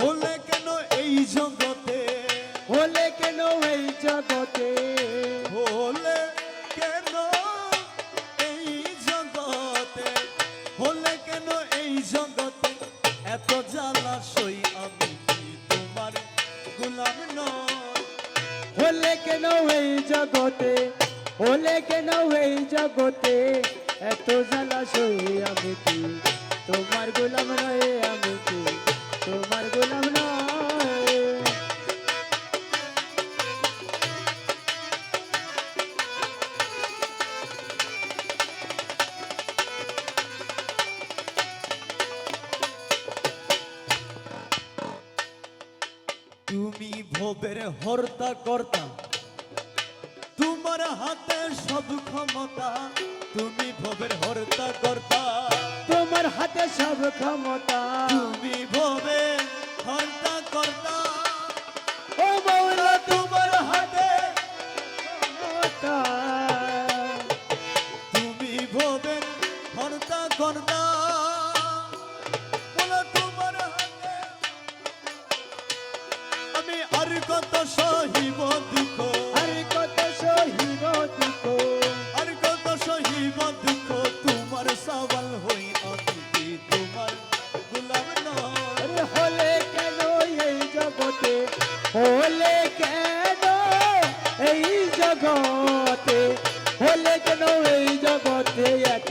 হলে কেন এই জগতে? হলে কেন এই জগতে? হলে কেন এই জগতে? হলে কেন এই জগতে? এত জ্বালা আমি তোমার গোলাম হলে কেন এই জগতে? হলে কেন এই জগতে? এত জ্বালা সই আমি তোমার গোলাম নয় আমি কি তুমি ভোবের হর্তা কর্তা তোমার হাতে সব ক্ষমতা। তুমি ভবের হর্তা কর্তা তোমার হাতে সব ক্ষমতা। তুমি ভবের হর্তা কর্তা। ও মাওলা তোমার হাতে কেন এই জগতে এত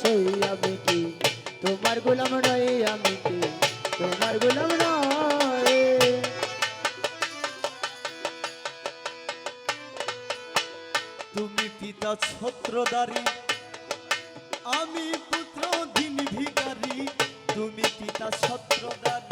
সেই আমি কি? তোমার গোলাম নয় আমি কি? তোমার গোলাম তুমি পিতা ছত্রদারি আমি পুত্র দিন ভিকারি তুমি পিতা ছত্রদারি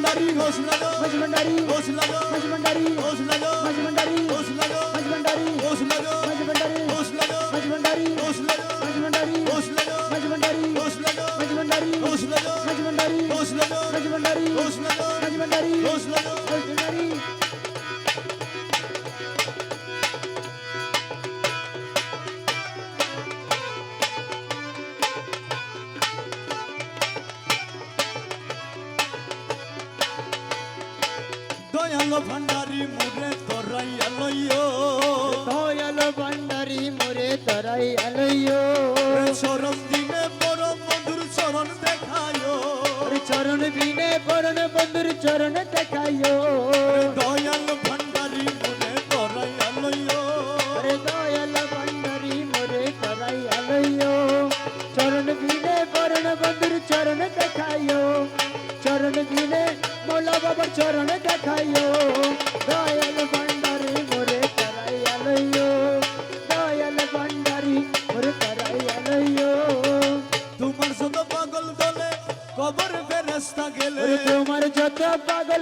ওসলালো মজমন্ডারি ওসলালো মজমন্ডারি ওসলালো মজমন্ডারি ওসলালো মজমন্ডারি ওসলালো মজমন্ডারি ওসলালো মজমন্ডারি ওসলালো মজমন্ডারি ওসলালো মজমন্ডারি ওসলালো মজমন্ডারি ওসলালো মজমন্ডারি ওসলালো মজমন্ডারি ওসলালো মজমন্ডারি ওসলালো মজমন্ডারি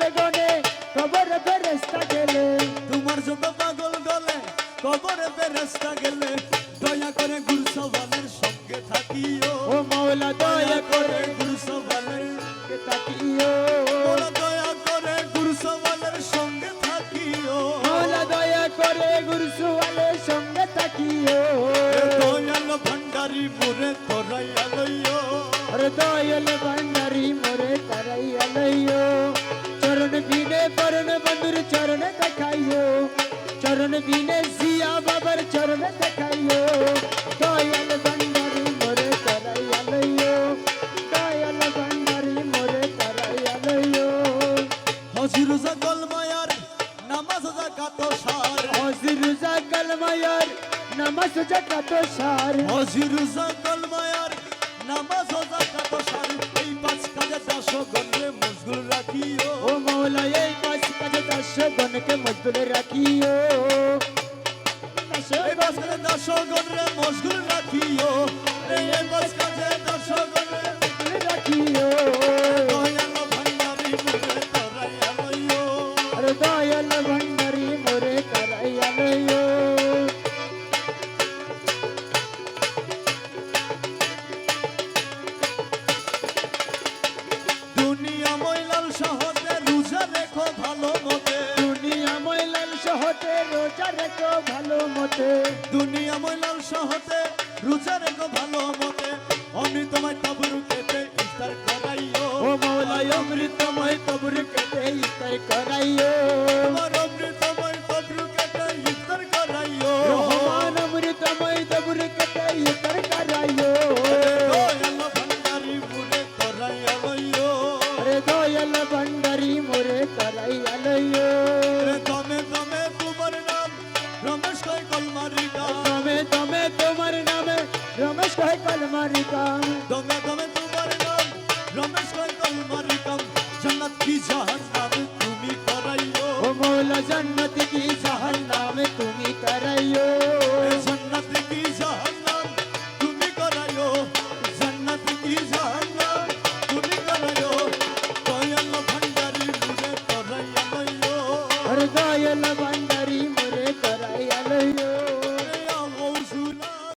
পাগল গনে কবর ফেরেস্তা গেলে। তোমার যত পাগল দলে কবর ফেরেস্তা গেলে। দয়া করে গুরসওয়ালের সঙ্গে থাকিও। ও মৌলা দয়া করে গুরসওয়ালের তাকিও মোরা দয়া করে গুরসওয়ালের সঙ্গে থাকিও। মৌলা দয়া করে গুরুসুয়ালের সঙ্গে তাকিও দয়াল ভান্ডারি মুরে তোরাইয়া লইও। আরে দয়াল ভান্ডারি পরণ বন্ধুর চরণ দেখাইও। চরণ বিনে জিয়া বাবার চরণ দেখাইও। দয়াল ভান্ডারি মোরে তারাই আলইও দয়াল ভান্ডারি মোরে তারাই আলইও হজির সকল মায়ার নামাজ জাকাত সার। হজির জাকাল মায়ার নামাজ জাকাত সার। হজির সকল মায়ার নামাজ জাকাত সার। এই পাঁচ কাজে দশ গণে মশগুল রাখিও। ও মৌলা দশগণকে মজগুল রাখিও। দশগণরে মজগুল রাখিও। দুনিয়া মহিলাল সহজে রোজা রেখো ভালো সহতে রোজা রেখো ভালো মতে। দুনিয়া ময়লাল শহরে রোজা রেখো ভালো মতে। অমৃতময় তবরু খেতে ইফতার করাইও। ও মৌলা অমৃতময় তবরু কেটে ইস্তার করাইও। है कलमा रिका तुम्हें